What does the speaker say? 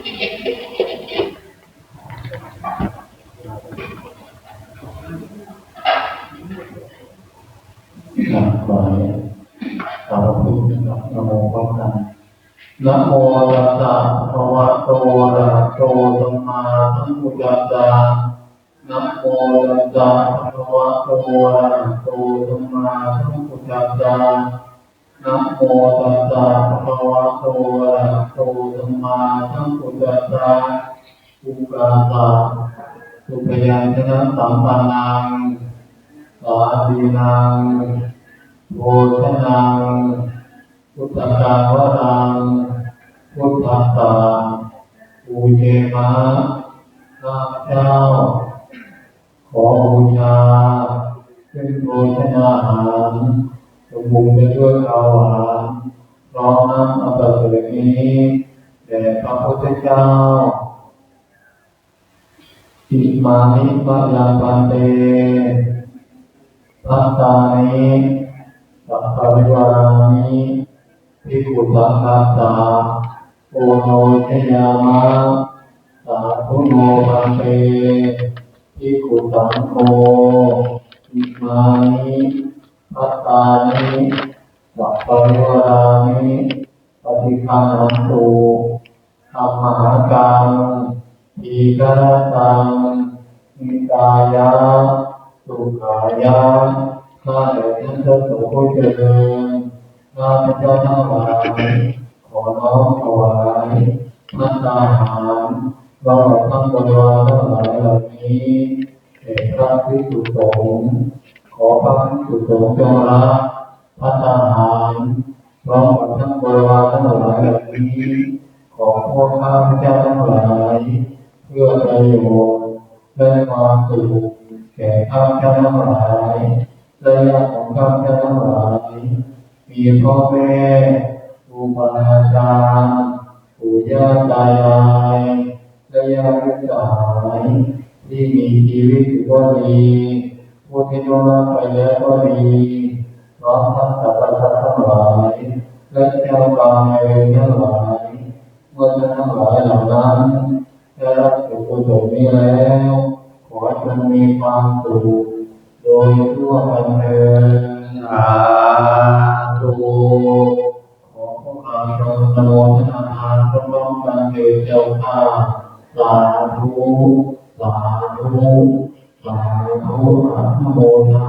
นะโมตัสสะภะวะโตอะระหะโตสัมมาสัมพุทธัสสะนะโมตัสสะภะวะโตอะระหะโตสัมมาสัมพุทธัสสะนะโมตัสสะภะวะโตอะ สัมมาสัมพุทธัสสะอุกาสะสุพยัญชนะสัมปันนังสาธีนังโภชนังพุทธกาวรังพุทธัสสะปูเยมะข้าเจ้า ขอบูชาซึ่งโภชนาอาหารสมบูรณ์ไปด้วยข้าวหวานพร้อมน้ำอัปเสรินี้ แด่พระพุทธเจ้าอิมานิปะยาปันเตพัตตานิสัพพวิวารานิภิกขุสังฆาสาโอโนชยามะสาธุโนปันเตภิกขุสังโฆอิมานิพัตตานิสัพพวิวารานิปฏิคันหันตุ ธรรมหกังทีฆรตังนิกายะสุขายะข้าแต่ท่านเจ้าสาวผู้เจริญข้าพเจ้าทั้งหลายขอน้อมถวายพระทหารเราทั้งบริวารทั้งหลายเหล่านี้แด่พระภิกษุสงฆ์ขอพระภิกษุสงฆ์จงรับพระทหารเราทั้งบริวารทั้งหลายเหล่านี้ ของพวกข้าพเจ้าทั้งหลายเพื่อประโยชน์และความสุขแก่ข้าพเจ้าทั้งหลายและญาติของข้าพเจ้าทั้งหลาย มีพ่อแม่ครูบาอาจารย์ปู่ย่าตายายและญาติมิตรสหายที่มีชีวิตอยู่ก็ดีผู้ที่ล่วงลับไปแล้วก็ดีพร้อมทั้งสรรพสัตว์ทั้งหลายและเจ้ากรรมในเวรทั้งหลาย เมื่อท่านทั้งหลายเหล่านั้นได้รับสุขสมนี้แล้วขอจงมีความสุขโดยทั่วกันเถิดสาธุขอพวกเราจงสนุนทานทานพร้อมกันเถิดเจ้าข้าสาธุสาธุสาธุอนุโมทนา